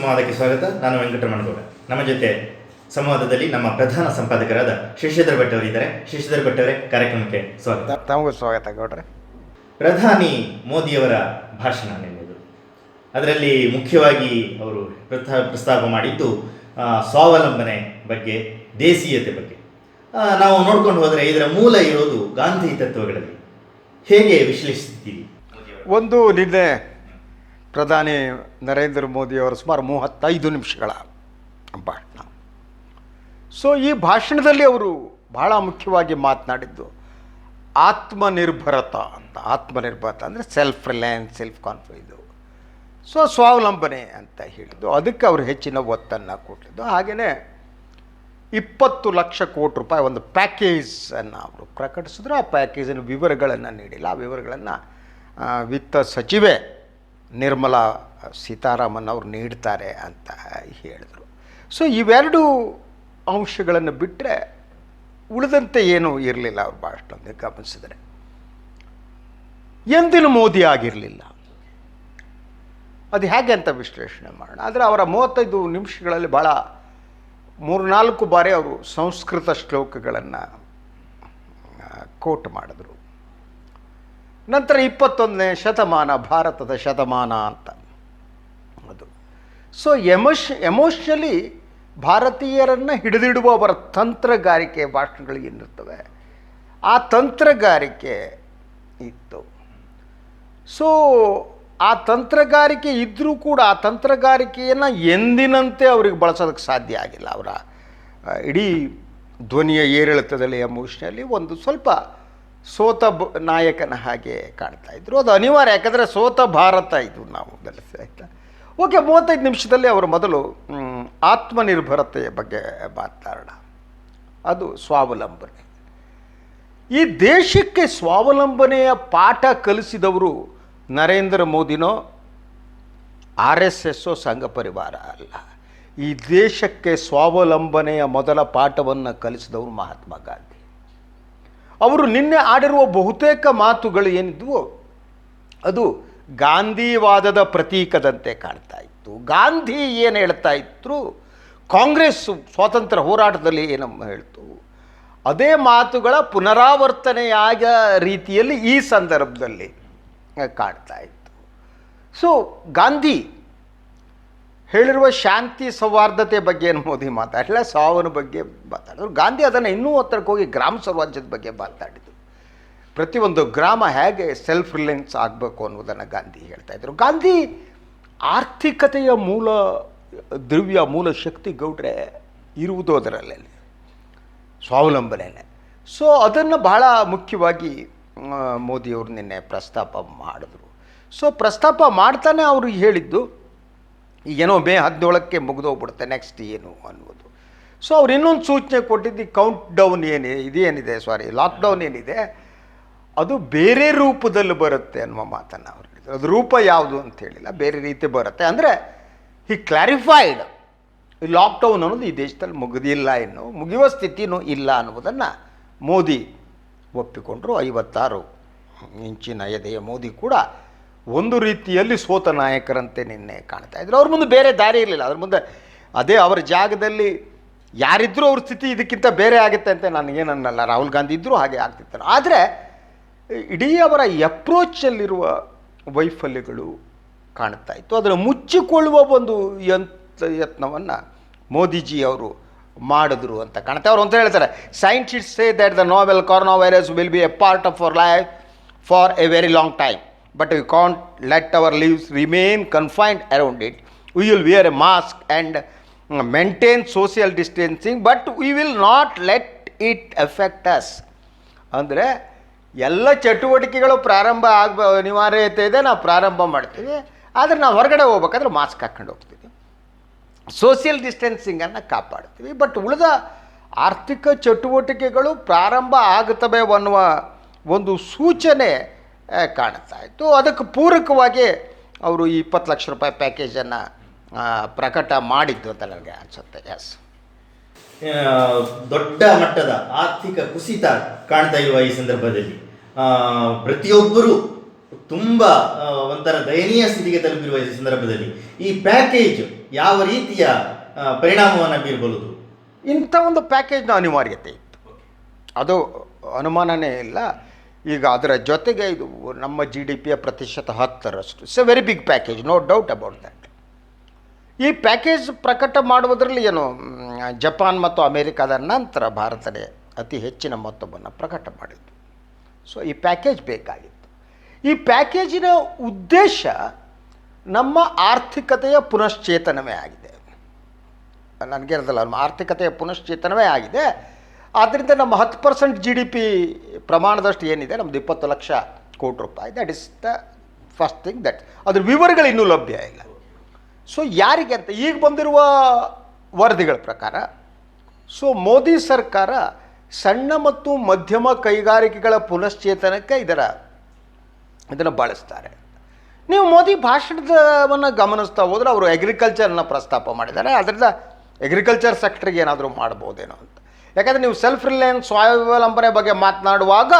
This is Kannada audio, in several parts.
ಸಂವಾದಕ್ಕೆ ಸ್ವಾಗತ. ನಾನು ವೆಂಕಟರಮಣಗೌಡ ನಮ್ಮ ಜೊತೆ ಸಂವಾದದಲ್ಲಿ ನಮ್ಮ ಪ್ರಧಾನ ಸಂಪಾದಕರಾದ ಶಶಿಧರ್ ಭಟ್ ಅವರಿದ್ದಾರೆ. ಶಶಿಧರ್ ಭಟ್ ಅವರೇ ಕಾರ್ಯಕ್ರಮಕ್ಕೆ ಸ್ವಾಗತ. ತಮಗೂ ಸ್ವಾಗತ ಗೌಡ್ರೆ. ಪ್ರಧಾನಿ ಮೋದಿಯವರ ಭಾಷಣ ನಿಮ್ಮದು ಅದರಲ್ಲಿ ಮುಖ್ಯವಾಗಿ ಅವರು ಪ್ರಸ್ತಾ- ಪ್ರಸ್ತಾಪ ಮಾಡಿದ್ದು ಸ್ವಾವಲಂಬನೆ ಬಗ್ಗೆ ದೇಸೀಯತೆ ಬಗ್ಗೆ. ನಾವು ನೋಡ್ಕೊಂಡು ಹೋದರೆ ಇದರ ಮೂಲ ಇರೋದು ಗಾಂಧಿ ತತ್ವಗಳಲ್ಲಿ. ಹೇಗೆ ವಿಶ್ಲೇಷಿಸುತ್ತೀರಿ ಒಂದು ನಿನ್ನೆ ಪ್ರಧಾನಿ ನರೇಂದ್ರ ಮೋದಿಯವರ ಸುಮಾರು ಮೂವತ್ತೈದು ನಿಮಿಷಗಳ ಭಾಷಣ. ಸೊ ಈ ಭಾಷಣದಲ್ಲಿ ಅವರು ಬಹಳ ಮುಖ್ಯವಾಗಿ ಮಾತನಾಡಿದ್ದು ಆತ್ಮನಿರ್ಭರತ ಅಂತ. ಆತ್ಮನಿರ್ಭರತ ಅಂದರೆ ಸೆಲ್ಫ್ ರಿಲಯನ್ಸ್ ಸೆಲ್ಫ್ ಕಾನ್ಫಿಡೆನ್ಸ್ ಇದು ಸೊ ಸ್ವಾವಲಂಬನೆ ಅಂತ ಹೇಳಿದ್ದು. ಅದಕ್ಕೆ ಅವರು ಹೆಚ್ಚಿನ ಒತ್ತನ್ನು ಕೊಟ್ಟಿದ್ದು. ಹಾಗೆಯೇ ಇಪ್ಪತ್ತು ಲಕ್ಷ ಕೋಟಿ ರೂಪಾಯಿ ಒಂದು ಪ್ಯಾಕೇಜನ್ನು ಅವರು ಪ್ರಕಟಿಸಿದ್ರು. ಆ ಪ್ಯಾಕೇಜಿನ ವಿವರಗಳನ್ನು ನೀಡಿಲ್ಲ. ಆ ವಿವರಗಳನ್ನು ವಿತ್ತ ಸಚಿವೆ ನಿರ್ಮಲಾ ಸೀತಾರಾಮನ್ ಅವರು ನೀಡ್ತಾರೆ ಅಂತ ಹೇಳಿದರು. ಸೊ ಇವೆರಡು ಅಂಶಗಳನ್ನು ಬಿಟ್ಟರೆ ಉಳಿದಂತೆ ಏನೂ ಇರಲಿಲ್ಲ ಅವ್ರ ಭಾಷಣದಲ್ಲಿ ಗಮನಿಸಿದರೆ. ಎಂದಿನ ಮೋದಿ ಆಗಿರಲಿಲ್ಲ. ಅದು ಹೇಗೆ ಅಂತ ವಿಶ್ಲೇಷಣೆ ಮಾಡೋಣ. ಆದರೆ ಅವರ ಮೂವತ್ತೈದು ನಿಮಿಷಗಳಲ್ಲಿ ಭಾಳ ಮೂರ್ನಾಲ್ಕು ಬಾರಿ ಅವರು ಸಂಸ್ಕೃತ ಶ್ಲೋಕಗಳನ್ನು ಕೋಟ್ ಮಾಡಿದ್ರು. ನಂತರ ಇಪ್ಪತ್ತೊಂದನೇ ಶತಮಾನ, ಭಾರತದ ಶತಮಾನ ಅಂತ. ಅದು. ಸೊ ಎಮೋಷ್ ಎಮೋಷ್ನಲಿ ಭಾರತೀಯರನ್ನು ಹಿಡಿದಿಡುವ ಅವರ ತಂತ್ರಗಾರಿಕೆ ಭಾಷಣಗಳು ಏನಿರ್ತವೆ? ಆ ತಂತ್ರಗಾರಿಕೆ ಇತ್ತು. ಸೊ ಆ ತಂತ್ರಗಾರಿಕೆ ಇದ್ದರೂ ಕೂಡ ಆ ತಂತ್ರಗಾರಿಕೆಯನ್ನು ಎಂದಿನಂತೆ ಅವ್ರಿಗೆ ಬಳಸೋದಕ್ಕೆ ಸಾಧ್ಯ ಆಗಿಲ್ಲ. ಅವರ ಇಡೀ ಧ್ವನಿಯ ಏರಿಳಿತದಲ್ಲಿ ಎಮೋಷ್ನಲ್ಲಿ ಒಂದು ಸ್ವಲ್ಪ ಸೋತ ನಾಯಕನ ಹಾಗೆ ಕಾಣ್ತಾ ಇದ್ರು. ಅದು ಅನಿವಾರ್ಯ, ಯಾಕಂದರೆ ಸೋತ ಭಾರತ ಇದು ನಾವು ಬೆಳೆಸಿ ಆಯಿತಾ? ಓಕೆ, ಮೂವತ್ತೈದು ನಿಮಿಷದಲ್ಲಿ ಅವರು ಮೊದಲು ಆತ್ಮನಿರ್ಭರತೆಯ ಬಗ್ಗೆ ಮಾತಾಡೋಣ ಅದು ಸ್ವಾವಲಂಬನೆ. ಈ ದೇಶಕ್ಕೆ ಸ್ವಾವಲಂಬನೆಯ ಪಾಠ ಕಲಿಸಿದವರು ನರೇಂದ್ರ ಮೋದಿನೋ, ಆರ್ ಎಸ್ ಎಸ್ಸೋ ಸಂಘ ಪರಿವಾರ ಅಲ್ಲ. ಈ ದೇಶಕ್ಕೆ ಸ್ವಾವಲಂಬನೆಯ ಮೊದಲ ಪಾಠವನ್ನು ಕಲಿಸಿದವರು ಮಹಾತ್ಮ ಗಾಂಧಿ. ಅವರು ನಿನ್ನೆ ಆಡಿರುವ ಬಹುತೇಕ ಮಾತುಗಳು ಏನಿದ್ವು? ಅದು ಗಾಂಧಿವಾದದ ಪ್ರತೀಕದಂತೆ ಕಾಣ್ತಾ ಇತ್ತು. ಗಾಂಧಿ ಏನು ಹೇಳ್ತಾ ಇದ್ರು? ಕಾಂಗ್ರೆಸ್ ಸ್ವಾತಂತ್ರ್ಯ ಹೋರಾಟದಲ್ಲಿ ಏನಮ್ಮ ಹೇಳ್ತು. ಅದೇ ಮಾತುಗಳ ಪುನರಾವರ್ತನೆಯಾದ ರೀತಿಯಲ್ಲಿ ಈ ಸಂದರ್ಭದಲ್ಲಿ ಕಾಣ್ತಾ ಇತ್ತು. ಸೊ ಗಾಂಧಿ ಹೇಳಿರುವ ಶಾಂತಿ ಸೌಹಾರ್ದತೆ ಬಗ್ಗೆ ಏನು ಮೋದಿ ಮಾತಾಡಲಿಲ್ಲ? ಸಾವನ ಬಗ್ಗೆ ಮಾತಾಡಿದ್ರು. ಗಾಂಧಿ ಅದನ್ನು ಇನ್ನೂ ಹತ್ತಿರಕ್ಕೆ ಹೋಗಿ ಗ್ರಾಮ ಸ್ವರಾಜ್ಯದ ಬಗ್ಗೆ ಮಾತಾಡಿದರು. ಪ್ರತಿಯೊಂದು ಗ್ರಾಮ ಹೇಗೆ ಸೆಲ್ಫ್ ರಿಲಯನ್ಸ್ ಆಗಬೇಕು ಅನ್ನೋದನ್ನು ಗಾಂಧಿ ಹೇಳ್ತಾ ಇದ್ರು. ಗಾಂಧಿ ಆರ್ಥಿಕತೆಯ ಮೂಲ ದ್ರವ್ಯ, ಮೂಲ ಶಕ್ತಿ ಗೌಡ್ರೆ ಇರುವುದು ಅದರಲ್ಲೇ ಸ್ವಾವಲಂಬನೆಯೇ ಸೊ ಅದನ್ನು ಬಹಳ ಮುಖ್ಯವಾಗಿ ಮೋದಿಯವರು ನಿನ್ನೆ ಪ್ರಸ್ತಾಪ ಮಾಡಿದ್ರು. ಸೊ ಪ್ರಸ್ತಾಪ ಮಾಡ್ತಾನೆ ಅವರು ಹೇಳಿದ್ದು. ಏನೋ ಮೇ ಹದಿನೇಳಕ್ಕೆ ಮುಗಿದೋಗ್ಬಿಡುತ್ತೆ ನೆಕ್ಸ್ಟ್ ಏನು ಅನ್ನೋದು ಸೊ ಅವ್ರು ಇನ್ನೊಂದು ಸೂಚನೆ ಕೊಟ್ಟಿದ್ದು ಕೌಂಟ್ ಡೌನ್ ಏನೇ ಇದೇನಿದೆ ಸಾರಿ ಲಾಕ್ಡೌನ್ ಏನಿದೆ, ಅದು ಬೇರೆ ರೂಪದಲ್ಲಿ ಬರುತ್ತೆ ಅನ್ನುವ ಮಾತನ್ನು ಅವ್ರು ಹೇಳಿದ್ರು. ಅದು ರೂಪ ಯಾವುದು ಅಂತ ಹೇಳಿಲ್ಲ, ಬೇರೆ ರೀತಿ ಬರುತ್ತೆ. ಅಂದರೆ ಈ ಕ್ಲಾರಿಫೈಡ್ ಈ ಲಾಕ್ಡೌನ್ ಅನ್ನೋದು ಈ ದೇಶದಲ್ಲಿ ಮುಗಿದಿಲ್ಲ ಇನ್ನು, ಮುಗಿಯುವ ಸ್ಥಿತಿನೂ ಇಲ್ಲ ಅನ್ನುವುದನ್ನು ಮೋದಿ ಒಪ್ಪಿಕೊಂಡರು. ಐವತ್ತಾರು ಇಂಚಿನ ಎದೆಯ ಮೋದಿ ಕೂಡ ಒಂದು ರೀತಿಯಲ್ಲಿ ಸೋತ ನಾಯಕರಂತೆ ನಿನ್ನೆ ಕಾಣ್ತಾ ಇದ್ರು. ಅವ್ರ ಮುಂದೆ ಬೇರೆ ದಾರಿ ಇರಲಿಲ್ಲ. ಅದ್ರ ಮುಂದೆ ಅದೇ ಅವರ ಜಾಗದಲ್ಲಿ ಯಾರಿದ್ರೂ ಅವ್ರ ಸ್ಥಿತಿ ಇದಕ್ಕಿಂತ ಬೇರೆ ಆಗುತ್ತೆ ಅಂತ ನನಗೇನನ್ನಲ್ಲ ರಾಹುಲ್ ಗಾಂಧಿ ಇದ್ದರೂ ಹಾಗೆ ಆಗ್ತಿರ್ತಾರೆ. ಆದರೆ, ಇಡೀ ಅವರ ಎಪ್ರೋಚಲ್ಲಿರುವ ವೈಫಲ್ಯಗಳು ಕಾಣ್ತಾ ಇತ್ತು. ಅದನ್ನು ಮುಚ್ಚಿಕೊಳ್ಳುವ ಒಂದು ಯಂತ್ರ ಯತ್ನವನ್ನು ಮೋದಿಜಿ ಅವರು ಮಾಡಿದ್ರು ಅಂತ ಕಾಣುತ್ತೆ ಅವ್ರು ಅಂತ ಹೇಳ್ತಾರೆ scientist say that the novel corona virus will be a part of our life for a very long time but we can't let our lives remain confined around it we will wear a mask and maintain social distancing but we will not let it affect us ಅಂದರೆ ಎಲ್ಲ ಚಟುವಟಿಕೆಗಳು ಪ್ರಾರಂಭ ಆಗ ಅನಿವಾರ್ಯತೆ ಇದೆ, ನಾವು ಪ್ರಾರಂಭ ಮಾಡ್ತೀವಿ. ಆದರೆ ನಾವು ಹೊರಗಡೆ ಹೋಗ್ಬೇಕಾದ್ರೆ ಮಾಸ್ಕ್ ಹಾಕ್ಕೊಂಡು ಹೋಗ್ತೀವಿ. ಸೋಷಿಯಲ್ ಡಿಸ್ಟೆನ್ಸಿಂಗನ್ನು ಕಾಪಾಡ್ತೀವಿ. ಬಟ್ ಉಳಿದ ಆರ್ಥಿಕ ಚಟುವಟಿಕೆಗಳು ಪ್ರಾರಂಭ ಆಗುತ್ತವೆ ಅನ್ನುವ ಒಂದು ಸೂಚನೆ ಕಾಣ್ತಾ ಇತ್ತು. ಅದಕ್ಕೆ ಪೂರಕವಾಗಿ ಅವರು ಈ ಇಪ್ಪತ್ತು ಲಕ್ಷ ರೂಪಾಯಿ ಪ್ಯಾಕೇಜನ್ನು ಪ್ರಕಟ ಮಾಡಿದ್ದು ಅಂತ ನನಗೆ ಅನಿಸುತ್ತೆ. ಎಸ್ ದೊಡ್ಡ ಮಟ್ಟದ ಆರ್ಥಿಕ ಕುಸಿತ ಕಾಣ್ತಾ ಇರುವ ಈ ಸಂದರ್ಭದಲ್ಲಿ? ಪ್ರತಿಯೊಬ್ಬರೂ ತುಂಬ ಒಂಥರ ದಯನೀಯ ಸ್ಥಿತಿಗೆ ತಲುಪಿರುವ ಈ ಸಂದರ್ಭದಲ್ಲಿ ಈ ಪ್ಯಾಕೇಜ್ ಯಾವ ರೀತಿಯ ಪರಿಣಾಮವನ್ನು ಬೀರಬಹುದು ಇಂಥ ಒಂದು ಪ್ಯಾಕೇಜ್ನ ಅನಿವಾರ್ಯತೆ ಇತ್ತು. ಅದು ಅನುಮಾನನೇ ಇಲ್ಲ. ಈಗ ಅದರ ಜೊತೆಗೆ ಇದು ನಮ್ಮ ಜಿ ಡಿ ಪಿಯ ಪ್ರತಿಶತ ಹತ್ತರಷ್ಟು. It's a very big package no doubt about that ಈ ಪ್ಯಾಕೇಜ್ ಪ್ರಕಟ ಮಾಡುವುದರಲ್ಲಿ ಏನು ಜಪಾನ್ ಮತ್ತು ಅಮೇರಿಕಾದ ನಂತರ ಭಾರತನೇ ಅತಿ ಹೆಚ್ಚಿನ ಮೊತ್ತವನ್ನು ಪ್ರಕಟ ಮಾಡಿದ್ದು. ಸೊ ಈ ಪ್ಯಾಕೇಜ್ ಬೇಕಾಗಿತ್ತು. ಈ ಪ್ಯಾಕೇಜಿನ ಉದ್ದೇಶ ನಮ್ಮ ಆರ್ಥಿಕತೆಯ ಪುನಶ್ಚೇತನವೇ ಆಗಿದೆ. ನನಗೆ ಇರೋದಲ್ಲ ನಮ್ಮ ಆರ್ಥಿಕತೆಯ ಪುನಶ್ಚೇತನವೇ ಆಗಿದೆ. ಆದ್ದರಿಂದ ನಮ್ಮ ಹತ್ತು ಪರ್ಸೆಂಟ್ ಜಿ ಡಿ ಪಿ ಪ್ರಮಾಣದಷ್ಟು ಏನಿದೆ ನಮ್ಮದು ಇಪ್ಪತ್ತು ಲಕ್ಷ ಕೋಟಿ ರೂಪಾಯಿ. That is the first thing that ಅದ್ರ ವಿವರಗಳು ಇನ್ನೂ ಲಭ್ಯ ಇಲ್ಲ. ಸೊ ಯಾರಿಗೆ ಅಂತ, ಈಗ ಬಂದಿರುವ ವರದಿಗಳ ಪ್ರಕಾರ ಸೊ ಮೋದಿ ಸರ್ಕಾರ ಸಣ್ಣ ಮತ್ತು ಮಧ್ಯಮ ಕೈಗಾರಿಕೆಗಳ ಪುನಶ್ಚೇತನಕ್ಕೆ ಇದರ, ಇದನ್ನು ಬಳಸ್ತಾರೆ. ನೀವು ಮೋದಿ ಭಾಷಣದವನ್ನು ಗಮನಿಸ್ತಾ ಹೋದರೆ ಅವರು ಅಗ್ರಿಕಲ್ಚರ್ನ ಪ್ರಸ್ತಾಪ ಮಾಡಿದ್ದಾರೆ. ಅದರಿಂದ ಅಗ್ರಿಕಲ್ಚರ್ ಸೆಕ್ಟ್ರಿಗೆ ಏನಾದರೂ ಮಾಡ್ಬೋದೇನೋ ಅಂತ. ಯಾಕಂದರೆ ನೀವು ಸೆಲ್ಫ್ ರಿಲಯನ್ಸ್ ಸ್ವಾವಲಂಬನೆ ಬಗ್ಗೆ ಮಾತನಾಡುವಾಗ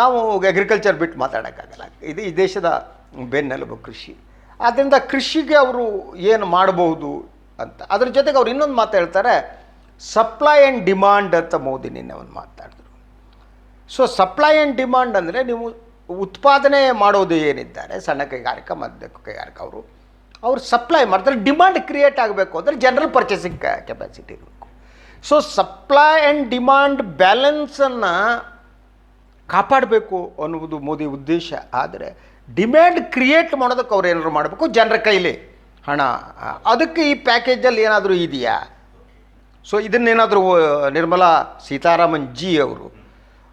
ನಾವು ಅಗ್ರಿಕಲ್ಚರ್ ಬಿಟ್ಟು ಮಾತಾಡೋಕ್ಕಾಗಲ್ಲ. ಇದು ಈ ದೇಶದ ಬೆನ್ನೆಲುಬು ಕೃಷಿ. ಆದ್ದರಿಂದ ಕೃಷಿಗೆ ಅವರು ಏನು ಮಾಡಬಹುದು ಅಂತ, ಅದ್ರ ಜೊತೆಗೆ ಅವ್ರು ಇನ್ನೊಂದು ಮಾತು ಹೇಳ್ತಾರೆ ಸಪ್ಲೈ ಆ್ಯಂಡ್ ಡಿಮಾಂಡ್ ಅಂತ ಮೋದಿ ನಿನ್ನೆ ಒಂದು ಮಾತಾಡಿದ್ರು. ಸೊ ಸಪ್ಲೈ ಆ್ಯಂಡ್ ಡಿಮಾಂಡ್ ಅಂದರೆ ನೀವು ಉತ್ಪಾದನೆ ಮಾಡೋದು ಏನಿದ್ದಾರೆ, ಸಣ್ಣ ಕೈಗಾರಿಕಾ ಮಧ್ಯ ಕೈಗಾರಿಕಾ ಅವರು, ಅವ್ರು ಸಪ್ಲೈ ಮಾಡ್ತಾರೆ ಡಿಮಾಂಡ್ ಕ್ರಿಯೇಟ್ ಆಗಬೇಕು ಅಂದರೆ ಜನರಲ್ ಪರ್ಚೇಸಿಂಗ್ ಕೆಪಾಸಿಟಿ ಇರಬೇಕು. ಸೊ ಸಪ್ಲೈ ಆ್ಯಂಡ್ ಡಿಮಾಂಡ್ ಬ್ಯಾಲೆನ್ಸನ್ನು ಕಾಪಾಡಬೇಕು ಅನ್ನುವುದು ಮೋದಿ ಉದ್ದೇಶ. ಆದರೆ ಡಿಮ್ಯಾಂಡ್ ಕ್ರಿಯೇಟ್ ಮಾಡೋದಕ್ಕೆ ಅವ್ರು ಏನಾದರೂ ಮಾಡಬೇಕು? ಜನರ ಕೈಲಿ. ಹಣ. ಅದಕ್ಕೆ ಈ ಪ್ಯಾಕೇಜಲ್ಲಿ ಏನಾದರೂ ಇದೆಯಾ? ಸೊ ಇದನ್ನೇನಾದರೂ ನಿರ್ಮಲಾ ಸೀತಾರಾಮನ್ ಜಿ ಅವರು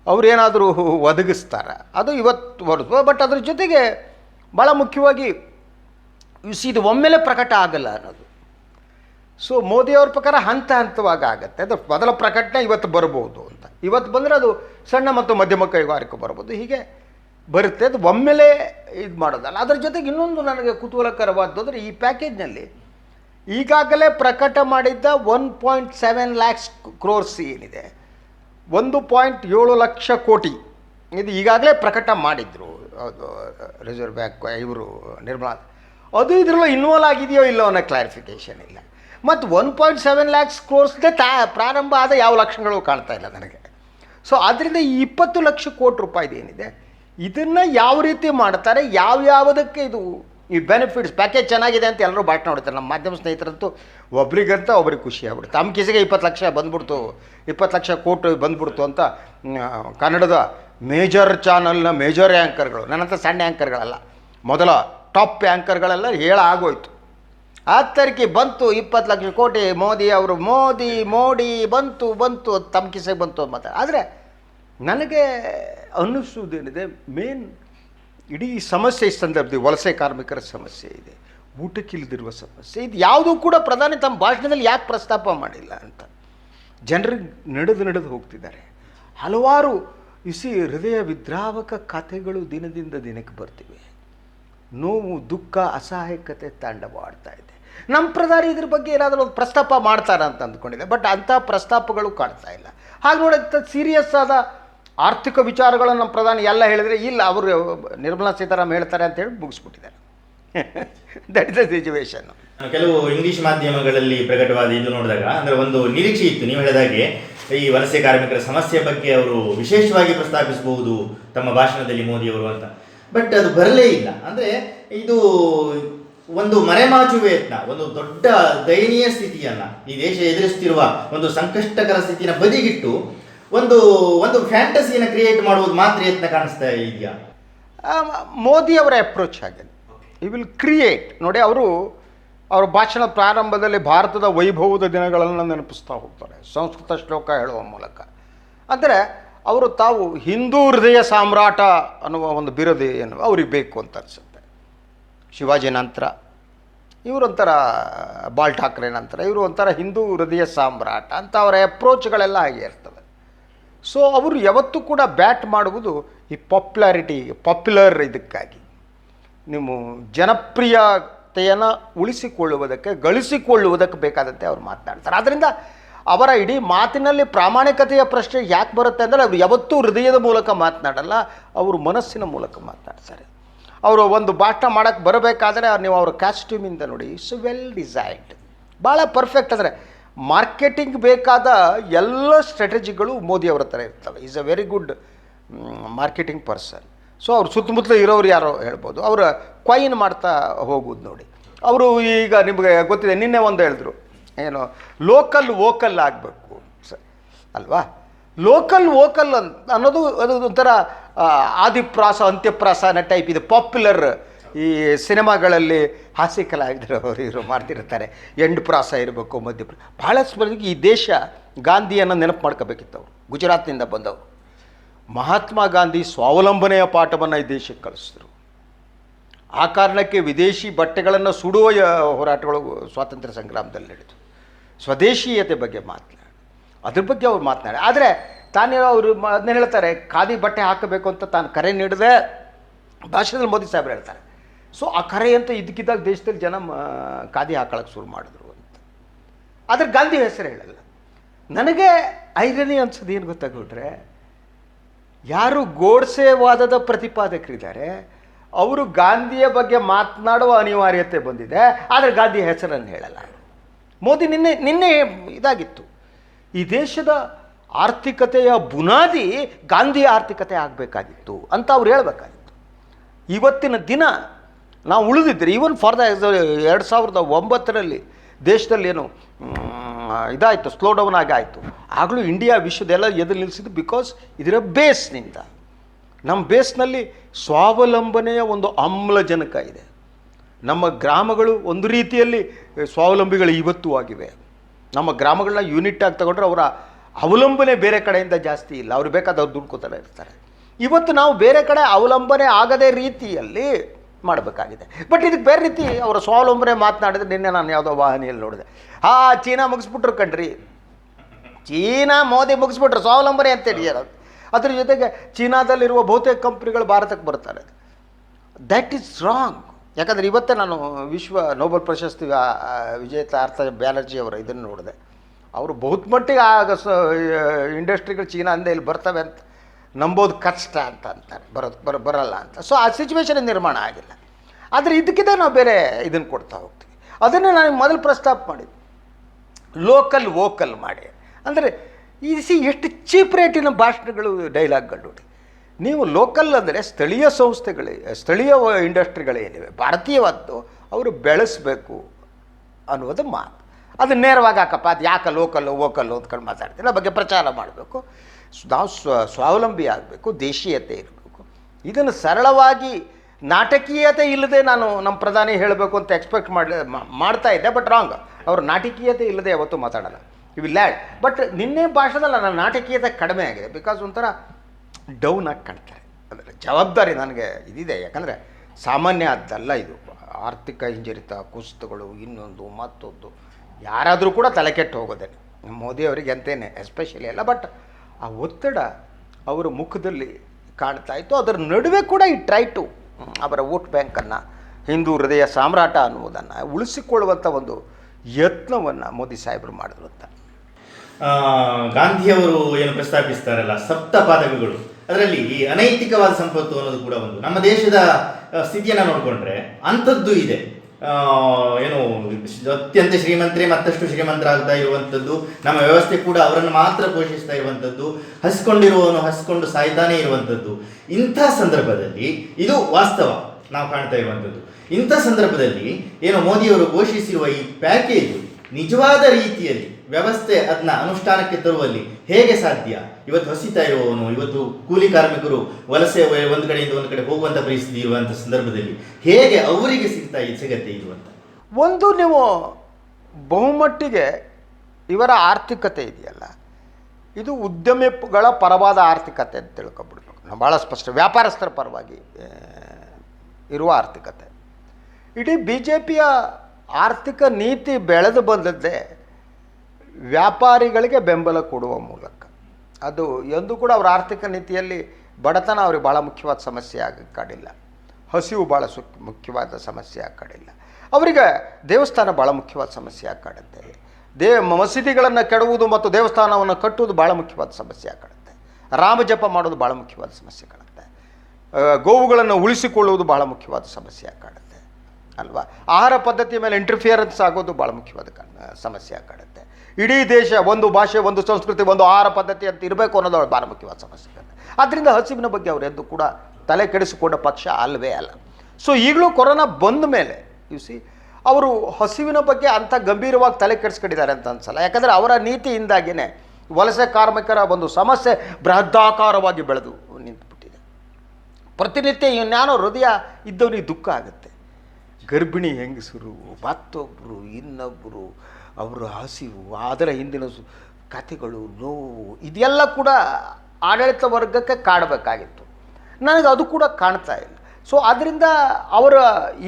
ಅವರೇನಾದರೂ ಒದಗಿಸ್ತಾರೆ? ಅದು ಇವತ್ತು ಹೊರತು ಬಟ್ ಅದ್ರ ಜೊತೆಗೆ ಭಾಳ ಮುಖ್ಯವಾಗಿ ಇದು ಒಮ್ಮೆಲೆ ಪ್ರಕಟ ಆಗಲ್ಲ ಅನ್ನೋದು. ಸೊ ಮೋದಿಯವ್ರ ಪ್ರಕಾರ ಹಂತ ಹಂತವಾಗಿ ಆಗುತ್ತೆ. ಅದು ಮೊದಲ ಪ್ರಕಟಣೆ ಇವತ್ತು ಬರ್ಬೋದು ಅಂತ. ಇವತ್ತು ಬಂದರೆ ಅದು ಸಣ್ಣ ಮತ್ತು ಮಧ್ಯಮ ಕೈಗಾರಿಕೆ ಬರ್ಬೋದು. ಹೀಗೆ ಬರುತ್ತೆ. ಅದು ಒಮ್ಮೆಲೆ ಇದು ಮಾಡೋದಲ್ಲ. ಅದರ ಜೊತೆಗೆ ಇನ್ನೊಂದು ನನಗೆ ಕುತೂಹಲಕರವಾದ್ದು ಅಂದರೆ ಈ ಪ್ಯಾಕೇಜ್ನಲ್ಲಿ ಈಗಾಗಲೇ ಪ್ರಕಟ ಮಾಡಿದ್ದ one point seven lakhs crores ಏನಿದೆ? ಒಂದು ಪಾಯಿಂಟ್ ಏಳು ಲಕ್ಷ ಕೋಟಿ. ಇದು ಈಗಾಗಲೇ ಪ್ರಕಟ ಮಾಡಿದ್ರು. ಅದು ರಿಸರ್ವ್ ಬ್ಯಾಂಕ್ ಇವರು, ನಿರ್ಮಲಾ. ಅದು ಇದರಲ್ಲೂ ಇನ್ವಾಲ್ವ್ ಆಗಿದೆಯೋ ಇಲ್ಲೋ ಅನ್ನೋ ಕ್ಲಾರಿಫಿಕೇಷನ್ ಇಲ್ಲ. ಮತ್ತು ಒನ್ ಪಾಯಿಂಟ್ ಸೆವೆನ್ ಲ್ಯಾಕ್ಸ್ ಕ್ರೋರ್ಸ್ದೇ ತಾ ಪ್ರಾರಂಭ ಆದ ಯಾವ ಲಕ್ಷಣಗಳು ಕಾಣ್ತಾ ಇಲ್ಲ ನನಗೆ. ಸೊ ಅದರಿಂದ ಈ ಇಪ್ಪತ್ತು ಲಕ್ಷ ಕೋಟಿ ರೂಪಾಯಿದು ಏನಿದೆ ಇದನ್ನು ಯಾವ ರೀತಿ ಮಾಡ್ತಾರೆ, ಯಾವ ಯಾವುದಕ್ಕೆ ಇದು ಈ ಬೆನಿಫಿಟ್ಸ್ ಪ್ಯಾಕೇಜ್ ಚೆನ್ನಾಗಿದೆ ಅಂತ ಎಲ್ಲರೂ ಬಾಟ್ ನೋಡ್ತಾರೆ ನಮ್ಮ ಮಾಧ್ಯಮ ಸ್ನೇಹಿತರಂತೂ ಒಬ್ರಿಗಂತ ಒಬ್ರಿಗೆ ಖುಷಿ ಆಗ್ಬಿಡುತ್ತೆ. ತಮ್ಮ ಕಿಸಿಗೆ ಇಪ್ಪತ್ತು ಲಕ್ಷ ಬಂದ್ಬಿಡ್ತು, ಇಪ್ಪತ್ತು ಲಕ್ಷ ಕೋಟಿ ಬಂದ್ಬಿಡ್ತು ಅಂತ ಕನ್ನಡದ ಮೇಜರ್ ಚಾನಲ್ನ ಮೇಜರ್ ಆ್ಯಂಕರ್ಗಳು ನನ್ನಂಥ ಸಣ್ಣ ಆ್ಯಂಕರ್ಗಳಲ್ಲ ಮೊದಲ ಟಾಪ್ ಆ್ಯಂಕರ್ಗಳೆಲ್ಲ ಹೇಳ ಆಗೋಯ್ತು ಆತರಿಕೆ ಬಂತು, ಇಪ್ಪತ್ತು ಲಕ್ಷ ಕೋಟಿ ಮೋದಿ ಅವರು, ಮೋದಿ, ಮೋಡಿ ಬಂತು ಬಂತು ತಮ್ಮ ಬಂತು ಮಾತಾಡ ಆದರೆ ನನಗೆ ಅನ್ನಿಸುವುದೇನಿದೆ, ಮೇನ್ ಇಡೀ ಸಮಸ್ಯೆ ಈ ಸಂದರ್ಭದಲ್ಲಿ ವಲಸೆ ಕಾರ್ಮಿಕರ ಸಮಸ್ಯೆ ಇದೆ ಊಟಕ್ಕಿಲ್ಲದಿರುವ ಸಮಸ್ಯೆ ಇದು. ಯಾವುದೂ ಕೂಡ ಪ್ರಧಾನಿ ತಮ್ಮ ಭಾಷಣದಲ್ಲಿ ಯಾಕೆ ಪ್ರಸ್ತಾಪ ಮಾಡಿಲ್ಲ ಅಂತ. ಜನರಿಗೆ ನಡೆದು ನಡೆದು ಹೋಗ್ತಿದ್ದಾರೆ. ಹಲವಾರು ಇಸಿ ಹೃದಯ ವಿದ್ರಾವಕ ಕಥೆಗಳು ದಿನದಿಂದ ದಿನಕ್ಕೆ ಬರ್ತಿವೆ. ನೋವು, ದುಃಖ, ಅಸಹಾಯಕತೆ ತಾಂಡವಾಡ್ತಾ ಇದೆ. ನಮ್ಮ ಪ್ರಧಾನಿ ಇದ್ರ ಬಗ್ಗೆ ಏನಾದರೂ ಒಂದು ಪ್ರಸ್ತಾಪ ಮಾಡ್ತಾರ ಅಂತ ಅಂದ್ಕೊಂಡಿದ್ದೆ. ಬಟ್ ಅಂಥ ಪ್ರಸ್ತಾಪಗಳು ಕಾಣ್ತಾ ಇಲ್ಲ. ಹಾಗೆ ನೋಡೋದಂಥ ಸೀರಿಯಸ್ ಆದ ಆರ್ಥಿಕ ವಿಚಾರಗಳನ್ನು ನಮ್ಮ ಪ್ರಧಾನಿ ಎಲ್ಲ ಹೇಳಿದರೆ, ಇಲ್ಲ, ಅವರು ನಿರ್ಮಲಾ ಸೀತಾರಾಮ್ ಹೇಳ್ತಾರೆ ಅಂತ ಹೇಳಿ ಮುಗಿಸ್ಬಿಟ್ಟಿದ್ದಾರೆ. ದಟ್ ಇಸ್ ದ ಸಿಚುವೇಶನ್ ಕೆಲವು ಇಂಗ್ಲಿಷ್ ಮಾಧ್ಯಮಗಳಲ್ಲಿ ಪ್ರಕಟವಾದ ಇದು ನೋಡಿದಾಗ, ಅಂದ್ರೆ ಒಂದು ನಿರೀಕ್ಷೆ ಇತ್ತು. ನೀವು ಹೇಳಿದಾಗೆ ಈ ವಲಸೆ ಕಾರ್ಮಿಕರ ಸಮಸ್ಯೆ ಬಗ್ಗೆ ಅವರು ವಿಶೇಷವಾಗಿ ಪ್ರಸ್ತಾಪಿಸಬಹುದು ತಮ್ಮ ಭಾಷಣದಲ್ಲಿ ಮೋದಿ ಅವರು ಅಂತ. ಬಟ್ ಅದು ಬರಲೇ ಇಲ್ಲ. ಅಂದ್ರೆ ಇದು ಒಂದು ಮರೆಮಾಚುವೆಯತ್ನ ಒಂದು ದೊಡ್ಡ ದಯನೀಯ ಸ್ಥಿತಿಯನ್ನ ಈ ದೇಶ ಎದುರಿಸುತ್ತಿರುವ ಒಂದು ಸಂಕಷ್ಟಕರ ಸ್ಥಿತಿನ ಬದಿಗಿಟ್ಟು ಒಂದು ಒಂದು ಫ್ಯಾಂಟಸಿಯನ್ನು ಕ್ರಿಯೇಟ್ ಮಾಡುವುದು ಮಾತ್ರ ಯತ್ನ ಕಾಣಿಸ್ತಾ ಇದೆಯಾ? ಮೋದಿ ಅವರ ಅಪ್ರೋಚ್ ಆಗಿದೆ ಈ ವಿಲ್ ಕ್ರಿಯೇಟ್ ನೋಡಿ ಅವರು ಅವರ ಭಾಷಣ ಪ್ರಾರಂಭದಲ್ಲಿ ಭಾರತದ ವೈಭವದ ದಿನಗಳನ್ನು ನೆನಪಿಸ್ತಾ ಹೋಗ್ತಾರೆ. ಸಂಸ್ಕೃತ ಶ್ಲೋಕ ಹೇಳುವ ಮೂಲಕ. ಅಂದರೆ ಅವರು ತಾವು ಹಿಂದೂ ಹೃದಯ ಸಾಮ್ರಾಟ ಅನ್ನುವ ಒಂದು ಬಿರುದೆ ಏನು ಅವ್ರಿಗೆ ಬೇಕು ಅಂತ ಅನಿಸುತ್ತೆ. ಶಿವಾಜಿ ನಂತರ ಇವರೊಂಥರ ಬಾಲ್ ಠಾಕ್ರೆ ನಂತರ, ಇವರು ಒಂಥರ ಹಿಂದೂ ಹೃದಯ ಸಾಮ್ರಾಟ ಅಂತ ಅವರ ಅಪ್ರೋಚ್ಗಳೆಲ್ಲ ಹಾಗೆ ಇರ್ತವೆ. ಸೊ ಅವರು ಯಾವತ್ತೂ ಕೂಡ ಬ್ಯಾಟ್ ಮಾಡುವುದು ಈ ಪಾಪ್ಯುಲಾರಿಟಿ ಪಾಪ್ಯುಲರ್ ಇದಕ್ಕಾಗಿ. ನೀವು ಜನಪ್ರಿಯತೆಯನ್ನು ಉಳಿಸಿಕೊಳ್ಳುವುದಕ್ಕೆ, ಗಳಿಸಿಕೊಳ್ಳುವುದಕ್ಕೆ ಬೇಕಾದಂತೆ ಅವರು ಮಾತನಾಡ್ತಾರೆ. ಆದ್ದರಿಂದ ಅವರ ಇಡೀ ಮಾತಿನಲ್ಲಿ ಪ್ರಾಮಾಣಿಕತೆಯ ಪ್ರಶ್ನೆ ಯಾಕೆ ಬರುತ್ತೆ ಅಂದರೆ, ಅವರು ಯಾವತ್ತೂ ಹೃದಯದ ಮೂಲಕ ಮಾತನಾಡಲ್ಲ, ಅವರು ಮನಸ್ಸಿನ ಮೂಲಕ ಮಾತನಾಡ್ತಾರೆ. ಅವರು ಒಂದು ಭಾಷಣ ಮಾಡೋಕ್ಕೆ ಬರಬೇಕಾದ್ರೆ ನೀವು ಅವ್ರ ಕಾಸ್ಟ್ಯೂಮಿಂದ ನೋಡಿ ಇಟ್ಸ್ ವೆಲ್ ಡಿಸೈನ್ಡ್ ಭಾಳ ಪರ್ಫೆಕ್ಟ್ ಅಂದರೆ ಮಾರ್ಕೆಟಿಂಗ್ ಬೇಕಾದ ಎಲ್ಲ ಸ್ಟ್ರಾಟಜಿಗಳು ಮೋದಿಯವರ ಹತ್ರ ಇರ್ತವೆ. Is a very good marketing person so ಅವ್ರ ಸುತ್ತಮುತ್ತಲು ಇರೋರು ಯಾರೋ ಹೇಳ್ಬೋದು. ಅವರ ಕ್ವೈನ್ ಮಾಡ್ತಾ ಹೋಗೋದು ನೋಡಿ. ಅವರು ಈಗ ನಿಮಗೆ ಗೊತ್ತಿದೆ, ನಿನ್ನೆ ಒಂದು ಹೇಳಿದ್ರು, ಏನು ಲೋಕಲ್ ವೋಕಲ್ ಆಗಬೇಕು. ಸರ್ ಅಲ್ವಾ? ಲೋಕಲ್ ವೋಕಲ್ ಅಂತ ಅನ್ನೋದು ಅದು ಒಂಥರ ಆದಿಪ್ರಾಸ, ಅಂತ್ಯಪ್ರಾಸ ಅನ್ನೋ ಟೈಪ್ ಇದು. ಪಾಪ್ಯುಲರ್ ಈ ಸಿನಿಮಾಗಳಲ್ಲಿ ಹಾಸ್ಯ ಕಲಾವಿದರು ಅವರು ಇವರು ಮಾಡ್ತಿರ್ತಾರೆ. ಎಂಡ್ ಪ್ರಾಸ ಇರಬೇಕು, ಮಧ್ಯ ಭಾಳ ಸ್ಮರಣೆಗೆ ಈ ದೇಶ ಗಾಂಧಿಯನ್ನು ನೆನಪು ಮಾಡ್ಕೋಬೇಕಿತ್ತು ಅವರು. ಗುಜರಾತ್ನಿಂದ ಬಂದವರು. ಮಹಾತ್ಮ ಗಾಂಧಿ ಸ್ವಾವಲಂಬನೆಯ ಪಾಠವನ್ನು ಈ ದೇಶಕ್ಕೆ ಕಳಿಸಿದ್ರು ಆ ಕಾರಣಕ್ಕೆ ವಿದೇಶಿ ಬಟ್ಟೆಗಳನ್ನು ಸುಡುವ ಹೋರಾಟಗಳು ಸ್ವಾತಂತ್ರ್ಯ ಸಂಗ್ರಾಮದಲ್ಲಿ ನಡೆದು. ಸ್ವದೇಶೀಯತೆ ಬಗ್ಗೆ ಮಾತನಾಡಿ ಅದ್ರ ಬಗ್ಗೆ ಅವ್ರು ಮಾತನಾಡಿ. ಆದರೆ ತಾನೇನೋ ಅವರು ಅದನ್ನ ಹೇಳ್ತಾರೆ, ಖಾದಿ ಬಟ್ಟೆ ಹಾಕಬೇಕು ಅಂತ ತಾನು ಕರೆ ನೀಡದೆ ಭಾಷಣದಲ್ಲಿ ಮೋದಿ ಸಾಹೇಬ್ರು ಹೇಳ್ತಾರೆ. ಸೊ ಆ ಕರೆ ಅಂತ ಇದಕ್ಕಿದ್ದಾಗ ದೇಶದಲ್ಲಿ ಜನ ಖಾದಿ ಹಾಕೊಳ್ಳೋಕೆ ಶುರು ಮಾಡಿದ್ರು ಅಂತ. ಆದರೆ ಗಾಂಧಿ ಹೆಸರು ಹೇಳಲ್ಲ. ನನಗೆ ಐರನಿ ಅನ್ಸೋದು ಏನು ಗೊತ್ತಾಗ್ಬಿಟ್ರೆ, ಯಾರು ಗೋಡ್ಸೆವಾದದ ಪ್ರತಿಪಾದಕರಿದ್ದಾರೆ, ಅವರು ಗಾಂಧಿಯ ಬಗ್ಗೆ ಮಾತನಾಡುವ ಅನಿವಾರ್ಯತೆ ಬಂದಿದೆ, ಆದರೆ ಗಾಂಧಿ ಹೆಸರನ್ನು ಹೇಳಲ್ಲ. ಮೋದಿ ನಿನ್ನೆ ನಿನ್ನೆ ಇದಾಗಿತ್ತು. ಈ ದೇಶದ ಆರ್ಥಿಕತೆಯ ಬುನಾದಿ ಗಾಂಧಿ ಆರ್ಥಿಕತೆ ಆಗಬೇಕಾಗಿತ್ತು ಅಂತ ಅವ್ರು ಹೇಳಬೇಕಾಗಿತ್ತು. ಇವತ್ತಿನ ದಿನ ನಾವು ಉಳಿದಿದ್ದರೆ. ಈವನ್ ಫಾರ್ ದ ಎರಡು ಸಾವಿರದ ಒಂಬತ್ತರಲ್ಲಿ ದೇಶದಲ್ಲಿ ಏನು ಇದಾಯಿತು ಸ್ಲೋ ಡೌನ್ ಆಗಿ ಆಯಿತು. ಆಗಲೂ ಇಂಡಿಯಾ ವಿಶ್ವದೆಲ್ಲ ಎದುರು ನಿಲ್ಲಿಸಿದ್ದು ಬಿಕಾಸ್ ಇದರ ಬೇಸ್ನಿಂದ ನಮ್ಮ ಬೇಸ್ನಲ್ಲಿ ಸ್ವಾವಲಂಬನೆಯ ಒಂದು ಆಮ್ಲಜನಕ ಇದೆ. ನಮ್ಮ ಗ್ರಾಮಗಳು ಒಂದು ರೀತಿಯಲ್ಲಿ ಸ್ವಾವಲಂಬಿಗಳು ಇವತ್ತೂ ಆಗಿವೆ. ನಮ್ಮ ಗ್ರಾಮಗಳನ್ನ ಯೂನಿಟ್ ಆಗಿ ತಗೊಂಡ್ರೆ ಅವರ ಅವಲಂಬನೆ ಬೇರೆ ಕಡೆಯಿಂದ ಜಾಸ್ತಿ ಇಲ್ಲ. ಅವ್ರು ಬೇಕಾದವ್ರು ದುಡ್ಕೋತಾರೆ ಇರ್ತಾರೆ. ಇವತ್ತು ನಾವು ಬೇರೆ ಕಡೆ ಅವಲಂಬನೆ ಆಗದೇ ರೀತಿಯಲ್ಲಿ ಮಾಡಬೇಕಾಗಿದೆ. ಬಟ್ ಇದಕ್ಕೆ ಬೇರೆ ರೀತಿ ಅವರ ಸ್ವಾವಲಂಬನೆ ಮಾತನಾಡಿದ್ರೆ ನಿನ್ನೆ ನಾನು ಯಾವುದೋ ವಾಹನಿಯಲ್ಲಿ ನೋಡಿದೆ. ಆ ಚೀನಾ ಮುಗಿಸ್ಬಿಟ್ರು ಕಣ್ರಿ. ಚೀನಾ ಮೋದಿ ಮುಗಿಸ್ಬಿಟ್ರು, ಸ್ವಾವಲಂಬನೆ ಅಂತ ಹೇಳೋದು. ಅದ್ರ ಜೊತೆಗೆ ಚೀನಾದಲ್ಲಿರುವ ಬಹುತೇಕ ಕಂಪ್ನಿಗಳು ಭಾರತಕ್ಕೆ ಬರ್ತಾರೆ. ದ್ಯಾಟ್ ಈಸ್ ರಾಂಗ್ ಯಾಕಂದರೆ ಇವತ್ತೇ ನಾನು ವಿಶ್ವ ನೋಬೆಲ್ ಪ್ರಶಸ್ತಿ ವಿಜೇತ ಅರ್ಥ ಬ್ಯಾನರ್ಜಿ ಅವರ ಇದನ್ನು ನೋಡಿದೆ. ಅವರು ಬಹುತ್ಮಟ್ಟಿಗೆ ಆಗ ಸ ಇಂಡಸ್ಟ್ರಿಗಳು ಚೀನಾದಿಂದ ಇಲ್ಲಿ ಬರ್ತವೆ ಅಂತ ನಂಬೋದು ಕಷ್ಟ ಅಂತ ಅಂತಾರೆ. ಬರೋದು, ಬರ, ಬರಲ್ಲ ಅಂತ. ಸೊ ಆ ಸಿಚುವೇಶನ್ ನಿರ್ಮಾಣ ಆಗಿಲ್ಲ. ಆದರೆ ಇದಕ್ಕಿಂತ ನಾವು ಬೇರೆ ಇದನ್ನು ಕೊಡ್ತಾ ಹೋಗ್ತೀವಿ. ಅದನ್ನು ನಾನು ಮೊದಲು ಪ್ರಸ್ತಾಪ ಮಾಡಿದ್ದೆ. ಲೋಕಲ್ ವೋಕಲ್ ಮಾಡಿ. ಅಂದರೆ, ಈ ಸಿ ಎಷ್ಟು ಚೀಪ್ ರೇಟಿನ ಭಾಷಣಗಳು ಡೈಲಾಗ್ಗಳು ನೋಡಿ. ನೀವು ಲೋಕಲ್ ಅಂದರೆ ಸ್ಥಳೀಯ ಸಂಸ್ಥೆಗಳೇ, ಸ್ಥಳೀಯ ಇಂಡಸ್ಟ್ರಿಗಳೇನಿವೆ ಭಾರತೀಯವಾದ್ದು ಅವರು ಬೆಳೆಸಬೇಕು ಅನ್ನೋದು ಮಾತು. ಅದು ನೇರವಾಗಿ ಹಾಕಪ್ಪ, ಅದು ಯಾಕೆ ಲೋಕಲ್ಲು, ವೋಕಲ್ಲು ಅಂದ್ಕೊಂಡು ಮಾತಾಡ್ತೀನಿ ಬಗ್ಗೆ ಪ್ರಚಾರ ಮಾಡಬೇಕು. ನಾವು ಸ್ವ, ಸ್ವಾವಲಂಬಿ ಆಗಬೇಕು, ದೇಶೀಯತೆ ಇರಬೇಕು. ಇದನ್ನು ಸರಳವಾಗಿ ನಾಟಕೀಯತೆ ಇಲ್ಲದೆ ನಾನು ನಮ್ಮ ಪ್ರಧಾನಿ ಹೇಳಬೇಕು ಅಂತ ಎಕ್ಸ್ಪೆಕ್ಟ್ ಮಾಡಿ ಮಾಡ್ತಾ ಇದ್ದೆ, ಬಟ್ ರಾಂಗ್. ಅವರು ನಾಟಕೀಯತೆ ಇಲ್ಲದೆ ಯಾವತ್ತೂ ಮಾತಾಡಲ್ಲ. ಇವಿಲ್ಲ. ಬಟ್ ನಿನ್ನೆ ಭಾಷೆದಲ್ಲ ನನ್ನ ನಾಟಕೀಯತೆ ಕಡಿಮೆ ಆಗಿದೆ, ಬಿಕಾಸ್ ಒಂಥರ ಡೌನ್ ಆಗಿ ಕಾಣ್ತಾರೆ ಅಂದರೆ ಜವಾಬ್ದಾರಿ ನನಗೆ ಇದಿದೆ. ಯಾಕಂದರೆ ಸಾಮಾನ್ಯ ಅದಲ್ಲ ಇದು. ಆರ್ಥಿಕ ಹಿಂಜರಿತ, ಕುಸಿತಗಳು, ಇನ್ನೊಂದು, ಮತ್ತೊಂದು. ಯಾರಾದರೂ ಕೂಡ ತಲೆ ಕೆಟ್ಟು ಹೋಗೋದೇನೆ ಮೋದಿ ಅವರಿಗೆ ಅಂತೇನೆ ಎಸ್ಪೆಷಲಿ ಅಲ್ಲ ಬಟ್ ಆ ಒತ್ತಡ ಅವರ ಮುಖದಲ್ಲಿ ಕಾಣ್ತಾ ಇತ್ತು. ಅದರ ನಡುವೆ ಕೂಡ ಈ ಟ್ರೈ ಟು ಅವರ ವೋಟ್ ಬ್ಯಾಂಕನ್ನು ಹಿಂದೂ ಹೃದಯ ಸಾಮ್ರಾಟ ಅನ್ನುವುದನ್ನು ಉಳಿಸಿಕೊಳ್ಳುವಂಥ ಒಂದು ಯತ್ನವನ್ನು ಮೋದಿ ಸಾಹೇಬರು ಮಾಡಿದ್ರು ಅಂತ. ಗಾಂಧಿಯವರು ಏನು ಪ್ರಸ್ತಾಪಿಸ್ತಾರಲ್ಲ? ಸಪ್ತ ಪಾದಕಗಳು. ಅದರಲ್ಲಿ ಅನೈತಿಕವಾದ ಸಂಪತ್ತು ಅನ್ನೋದು ಕೂಡ ಒಂದು. ನಮ್ಮ ದೇಶದ ಸ್ಥಿತಿಯನ್ನು ನೋಡಿಕೊಂಡ್ರೆ ಅಂಥದ್ದು ಇದೆ. ಏನು, ಅತ್ಯಂತ ಶ್ರೀಮಂತರೇ ಮತ್ತಷ್ಟು ಶ್ರೀಮಂತರಾಗ್ತಾ ಇರುವಂಥದ್ದು, ನಮ್ಮ ವ್ಯವಸ್ಥೆ ಕೂಡ ಅವರನ್ನು ಮಾತ್ರ ಪೋಷಿಸ್ತಾ ಇರುವಂಥದ್ದು, ಹಸ್ಕೊಂಡಿರುವವನು ಹಸ್ಕೊಂಡು ಸಾಯ್ತಾನೆ ಇರುವಂಥದ್ದು. ಇಂಥ ಸಂದರ್ಭದಲ್ಲಿ ಇದು ವಾಸ್ತವ ನಾವು ಕಾಣ್ತಾ ಇರುವಂಥದ್ದು. ಇಂಥ ಸಂದರ್ಭದಲ್ಲಿ ಏನು ಮೋದಿಯವರು ಘೋಷಿಸಿರುವ ಈ ಪ್ಯಾಕೇಜ್ ನಿಜವಾದ ರೀತಿಯಲ್ಲಿ ವ್ಯವಸ್ಥೆ ಅದನ್ನ ಅನುಷ್ಠಾನಕ್ಕೆ ತರುವಲ್ಲಿ ಹೇಗೆ ಸಾಧ್ಯ? ಇವತ್ತು ಹಸಿತಾ ಇರುವವನು ಇವತ್ತು ಕೂಲಿ ಕಾರ್ಮಿಕರು ವಲಸೆ ಒಂದು ಕಡೆಯಿಂದ ಒಂದು ಕಡೆ ಹೋಗುವಂತ ಪರಿಸ್ಥಿತಿ ಇರುವಂತ ಸಂದರ್ಭದಲ್ಲಿ ಹೇಗೆ ಅವರಿಗೆ ಸಿಗ್ತಾ ಸಿಗತ್ತೆ ಇದು ಅಂತ? ಒಂದು ನೀವು ಬಹುಮಟ್ಟಿಗೆ ಇವರ ಆರ್ಥಿಕತೆ ಇದೆಯಲ್ಲ. ಇದು ಉದ್ಯಮಿಗಳ ಪರವಾದ ಆರ್ಥಿಕತೆ ಅಂತ ತಿಳ್ಕೊಬಿಡ್ಬೇಕು. ನಾವು ಭಾಳ ಸ್ಪಷ್ಟ, ವ್ಯಾಪಾರಸ್ಥರ ಪರವಾಗಿ ಇರುವ ಆರ್ಥಿಕತೆ. ಇಡೀ ಬಿ ಜೆ ಪಿಯ ಆರ್ಥಿಕ ನೀತಿ ಬೆಳೆದು ಬಂದದ್ದೇ ವ್ಯಾಪಾರಿಗಳಿಗೆ ಬೆಂಬಲ ಕೊಡುವ ಮೂಲಕ. ಅದು ಎಂದು ಕೂಡ ಅವರ ಆರ್ಥಿಕ ನೀತಿಯಲ್ಲಿ ಬಡತನ ಅವ್ರಿಗೆ ಭಾಳ ಮುಖ್ಯವಾದ ಸಮಸ್ಯೆ ಆಗ ಕಾಡಿಲ್ಲ ಹಸಿವು ಭಾಳ ಸು ಮುಖ್ಯವಾದ ಸಮಸ್ಯೆ ಆಗಿ ಕಾಡಿಲ್ಲ ಅವರಿಗೆ ದೇವಸ್ಥಾನ ಭಾಳ ಮುಖ್ಯವಾದ ಸಮಸ್ಯೆ ಆಗಿ ಕಾಡುತ್ತೆ ದೇ ಮಸೀದಿಗಳನ್ನು ಕೆಡುವುದು ಮತ್ತು ದೇವಸ್ಥಾನವನ್ನು ಕಟ್ಟುವುದು ಭಾಳ ಮುಖ್ಯವಾದ ಸಮಸ್ಯೆ ಆಗಿ ರಾಮ ಜಪ ಮಾಡೋದು ಭಾಳ ಮುಖ್ಯವಾದ ಸಮಸ್ಯೆ ಕಾಡುತ್ತೆ ಗೋವುಗಳನ್ನು ಉಳಿಸಿಕೊಳ್ಳುವುದು ಭಾಳ ಮುಖ್ಯವಾದ ಸಮಸ್ಯೆ ಕಾಡುತ್ತೆ ಅಲ್ವಾ? ಆಹಾರ ಪದ್ಧತಿಯ ಮೇಲೆ ಇಂಟರ್ಫಿಯರೆನ್ಸ್ ಆಗೋದು ಭಾಳ ಮುಖ್ಯವಾದ ಸಮಸ್ಯೆ ಕಾಡುತ್ತೆ ಇಡೀ ದೇಶ ಒಂದು ಭಾಷೆ, ಒಂದು ಸಂಸ್ಕೃತಿ, ಒಂದು ಆಹಾರ ಪದ್ಧತಿ ಅಂತ ಇರಬೇಕು ಅನ್ನೋದು ಭಾಳ ಮುಖ್ಯವಾದ ಸಮಸ್ಯೆ. ಆದ್ದರಿಂದ ಹಸಿವಿನ ಬಗ್ಗೆ ಅವರು ಎಂದು ಕೂಡ ತಲೆ ಕೆಡಿಸಿಕೊಂಡ ಪಕ್ಷ ಅಲ್ಲವೇ ಅಲ್ಲ. ಸೊ ಈಗಲೂ ಕೊರೋನಾ ಬಂದ ಮೇಲೆ ಯು ಸಿ ಅವರು ಹಸಿವಿನ ಬಗ್ಗೆ ಅಂಥ ಗಂಭೀರವಾಗಿ ತಲೆ ಕೆಡಿಸ್ಕೊಂಡಿದ್ದಾರೆ ಅಂತ ಅನ್ಸಲ್ಲ. ಯಾಕಂದರೆ ಅವರ ನೀತಿಯಿಂದಾಗಿಯೇ ವಲಸೆ ಕಾರ್ಮಿಕರ ಒಂದು ಸಮಸ್ಯೆ ಬೃಹದಾಕಾರವಾಗಿ ಬೆಳೆದು ನಿಂತುಬಿಟ್ಟಿದೆ. ಪ್ರತಿನಿತ್ಯ ಇನ್ಯಾನೋ ಹೃದಯ ಇದ್ದವನಿಗೆ ದುಃಖ ಆಗುತ್ತೆ. ಗರ್ಭಿಣಿ ಹೆಂಗಸರು ಮತ್ತೊಬ್ಬರು ಇನ್ನೊಬ್ಬರು ಅವರ ಹಸಿವು, ಅದರ ಹಿಂದಿನ ಕಥೆಗಳು, ನೋವು, ಇದೆಲ್ಲ ಕೂಡ ಆಡಳಿತ ವರ್ಗಕ್ಕೆ ಕಾಡಬೇಕಾಗಿತ್ತು. ನನಗೆ ಅದು ಕೂಡ ಕಾಣ್ತಾ ಇಲ್ಲ. ಸೊ ಅದರಿಂದ ಅವರ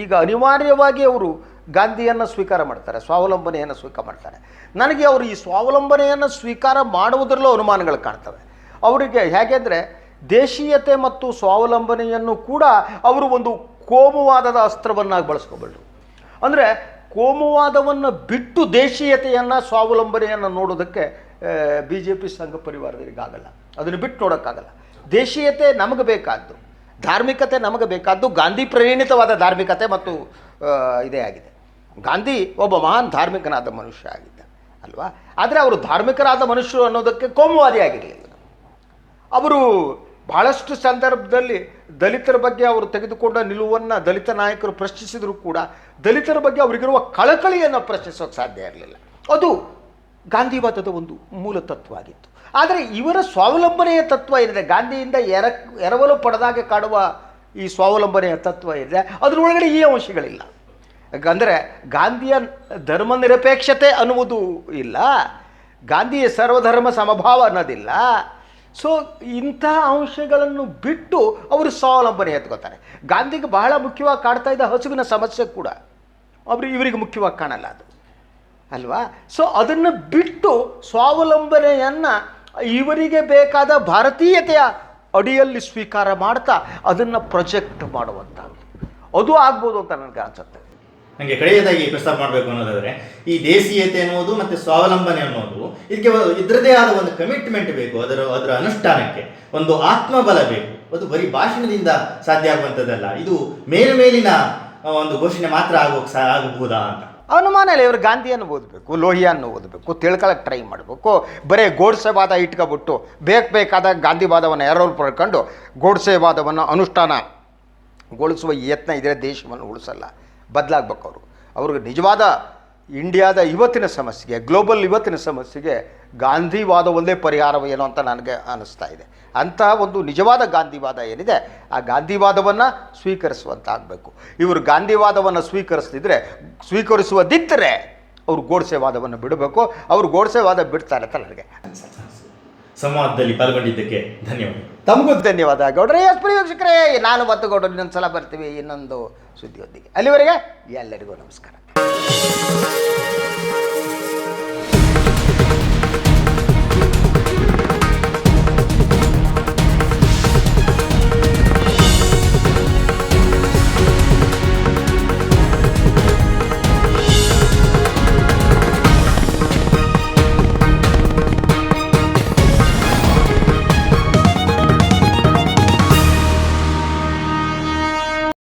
ಈಗ ಅನಿವಾರ್ಯವಾಗಿ ಅವರು ಗಾಂಧಿಯನ್ನು ಸ್ವೀಕಾರ ಮಾಡ್ತಾರೆ, ಸ್ವಾವಲಂಬನೆಯನ್ನು ಸ್ವೀಕಾರ ಮಾಡ್ತಾರೆ. ನನಗೆ ಅವರು ಈ ಸ್ವಾವಲಂಬನೆಯನ್ನು ಸ್ವೀಕಾರ ಮಾಡುವುದರಲ್ಲೂ ಅನುಮಾನಗಳು ಕಾಣ್ತವೆ. ಅವರಿಗೆ ಹೇಗೆಂದರೆ ದೇಶೀಯತೆ ಮತ್ತು ಸ್ವಾವಲಂಬನೆಯನ್ನು ಕೂಡ ಅವರು ಒಂದು ಕೋಮುವಾದದ ಅಸ್ತ್ರವನ್ನಾಗಿ ಬಳಸ್ಕೋಬಲ್ರು. ಅಂದರೆ ಕೋಮುವಾದವನ್ನು ಬಿಟ್ಟು ದೇಶೀಯತೆಯನ್ನು, ಸ್ವಾವಲಂಬನೆಯನ್ನು ನೋಡೋದಕ್ಕೆ ಬಿ ಜೆ ಪಿ ಸಂಘ ಪರಿವಾರದವರಿಗಾಗಲ್ಲ. ಅದನ್ನು ಬಿಟ್ಟು ನೋಡೋಕ್ಕಾಗಲ್ಲ. ದೇಶೀಯತೆ ನಮಗೆ ಬೇಕಾದ್ದು, ಧಾರ್ಮಿಕತೆ ನಮಗೆ ಬೇಕಾದ್ದು, ಗಾಂಧಿ ಪ್ರೇರಿತವಾದ ಧಾರ್ಮಿಕತೆ ಮತ್ತು ಇದೇ ಆಗಿದೆ. ಗಾಂಧಿ ಒಬ್ಬ ಮಹಾನ್ ಧಾರ್ಮಿಕನಾದ ಮನುಷ್ಯ ಆಗಿದ್ದ, ಅಲ್ವಾ? ಆದರೆ ಅವರು ಧಾರ್ಮಿಕರಾದ ಮನುಷ್ಯರು ಅನ್ನೋದಕ್ಕೆ ಕೋಮುವಾದಿ ಆಗಿರಲಿಲ್ಲ. ಅವರು ಬಹಳಷ್ಟು ಸಂದರ್ಭದಲ್ಲಿ ದಲಿತರ ಬಗ್ಗೆ ಅವರು ತೆಗೆದುಕೊಂಡ ನಿಲುವನ್ನು ದಲಿತ ನಾಯಕರು ಪ್ರಶ್ನಿಸಿದರೂ ಕೂಡ ದಲಿತರ ಬಗ್ಗೆ ಅವರಿಗಿರುವ ಕಳಕಳಿಯನ್ನು ಪ್ರಶ್ನಿಸೋಕೆ ಸಾಧ್ಯ ಇರಲಿಲ್ಲ. ಅದು ಗಾಂಧಿವಾದದ ಒಂದು ಮೂಲ ತತ್ವ ಆಗಿತ್ತು. ಆದರೆ ಇವರ ಸ್ವಾವಲಂಬನೆಯ ತತ್ವ ಏನಿದೆ? ಗಾಂಧಿಯಿಂದ ಎರ, ಎರವಲು ಪಡೆದಾಗೆ ಕಾಡುವ ಈ ಸ್ವಾವಲಂಬನೆಯ ತತ್ವ ಏನಿದೆ? ಅದರೊಳಗಡೆ ಈ ಅಂಶಗಳಿಲ್ಲ. ಅಂದರೆ ಗಾಂಧಿಯ ಧರ್ಮ ನಿರಪೇಕ್ಷತೆ ಅನ್ನುವುದು ಇಲ್ಲ. ಗಾಂಧಿಯ ಸರ್ವಧರ್ಮ ಸಮಭಾವ ಅನ್ನೋದಿಲ್ಲ. ಸೊ ಇಂತಹ ಅಂಶಗಳನ್ನು ಬಿಟ್ಟು ಅವರು ಸ್ವಾವಲಂಬನೆ ಎತ್ಕೋತಾರೆ ಗಾಂಧಿಗೆ ಬಹಳ ಮುಖ್ಯವಾಗಿ ಕಾಡ್ತಾ ಇದ್ದ ಹಸುವಿನ ಸಮಸ್ಯೆ ಕೂಡ. ಅವರು ಇವರಿಗೆ ಮುಖ್ಯವಾಗಿ ಕಾಣಲ್ಲ ಅದು. ಅಲ್ವಾ? ಸೊ ಅದನ್ನು ಬಿಟ್ಟು ಸ್ವಾವಲಂಬನೆಯನ್ನು ಇವರಿಗೆ ಬೇಕಾದ ಭಾರತೀಯತೆಯ ಅಡಿಯಲ್ಲಿ ಸ್ವೀಕಾರ ಮಾಡ್ತಾ ಅದನ್ನು ಪ್ರೊಜೆಕ್ಟ್ ಮಾಡುವಂಥದ್ದು. ಅದು ಆಗ್ಬೋದು ಅಂತ ನನಗೆ ಅನ್ಸುತ್ತೆ. ನನಗೆ ಕಡೆಯದಾಗಿ ಪ್ರಸ್ತಾಪ ಮಾಡಬೇಕು ಅನ್ನೋದಾದರೆ, ಈ ದೇಶೀಯತೆ ಅನ್ನೋದು ಮತ್ತೆ ಸ್ವಾವಲಂಬನೆ ಅನ್ನೋದು, ಇದಕ್ಕೆ ಇದ್ರದೇ ಆದ ಒಂದು ಕಮಿಟ್ಮೆಂಟ್ ಬೇಕು, ಅದರ ಅದರ ಅನುಷ್ಠಾನಕ್ಕೆ. ಒಂದು ಆತ್ಮಬಲ ಬೇಕು. ಅದು ಬರೀ ಭಾಷಣದಿಂದ ಸಾಧ್ಯ ಆಗುವಂಥದ್ದಲ್ಲ. ಇದು ಮೇಲ್ಮೇಲಿನ ಒಂದು ಘೋಷಣೆ ಮಾತ್ರ ಆಗೋಕ್ ಸಹ ಆಗಬಹುದಾ ಅಂತ. ಅನುಮಾನ ಇಲ್ಲ ಇವರು ಗಾಂಧಿಯನ್ನು ಓದಬೇಕು, ಲೋಹಿಯನ್ನು ಓದಬೇಕು ತಿಳ್ಕೊಳಕ್ಕೆ ಟ್ರೈ ಮಾಡಬೇಕು, ಬರೀ ಗೋಡ್ಸೆವಾದ ಇಟ್ಕೊಬಿಟ್ಟು, ಬೇಕು ಬೇಕಾದಾಗ ಗಾಂಧಿವಾದವನ್ನು ಯಾರೋರು ಪಡ್ಕೊಂಡು ಗೋಡ್ಸೆ ವಾದವನ್ನು ಅನುಷ್ಠಾನಗೊಳಿಸುವ ಯತ್ನ ಇದ್ರೆ ದೇಶವನ್ನು ಉಳಿಸಲ್ಲ. ಬದಲಾಗಬೇಕು ಅವರು. ಅವ್ರಿಗೆ ನಿಜವಾದ ಇಂಡಿಯಾದ ಇವತ್ತಿನ ಸಮಸ್ಯೆಗೆ, ಗ್ಲೋಬಲ್ ಇವತ್ತಿನ ಸಮಸ್ಯೆಗೆ ಗಾಂಧಿವಾದ ಒಂದೇ ಪರಿಹಾರವೇನೋ ಅಂತ ನನಗೆ ಅನ್ನಿಸ್ತಾ ಇದೆ. ಅಂತಹ ಒಂದು ನಿಜವಾದ ಗಾಂಧಿವಾದ ಏನಿದೆ, ಆ ಗಾಂಧಿವಾದವನ್ನು ಸ್ವೀಕರಿಸುವಂತಾಗಬೇಕು. ಇವರು ಗಾಂಧಿವಾದವನ್ನು ಸ್ವೀಕರಿಸ್ತಿದ್ರೆ ಸ್ವೀಕರಿಸುವುದಿದ್ದರೆ ಅವರು ಗೋಡ್ಸೆವಾದವನ್ನು ಬಿಡಬೇಕು. ಅವರು ಗೋಡ್ಸೆವಾದ ಬಿಡ್ತಾರೆ ಅಂತ ನನಗೆ ಸಂವಾದದಲ್ಲಿ ಪಾಲ್ಗೊಂಡಿದ್ದಕ್ಕೆ ಧನ್ಯವಾದ. ತಮಗೂ ಧನ್ಯವಾದ. ಗೌಡ್ರೆ, ಎಸ್ ಪ್ರಿಯ ನಾನು ಮತ್ತು ಗೌಡ್ರು ಇನ್ನೊಂದು ಸಲ ಬರ್ತೀವಿ ಇನ್ನೊಂದು ಸುದ್ದಿಯೊಂದಿಗೆ. ಅಲ್ಲಿವರೆಗೆ ಎಲ್ಲರಿಗೂ ನಮಸ್ಕಾರ.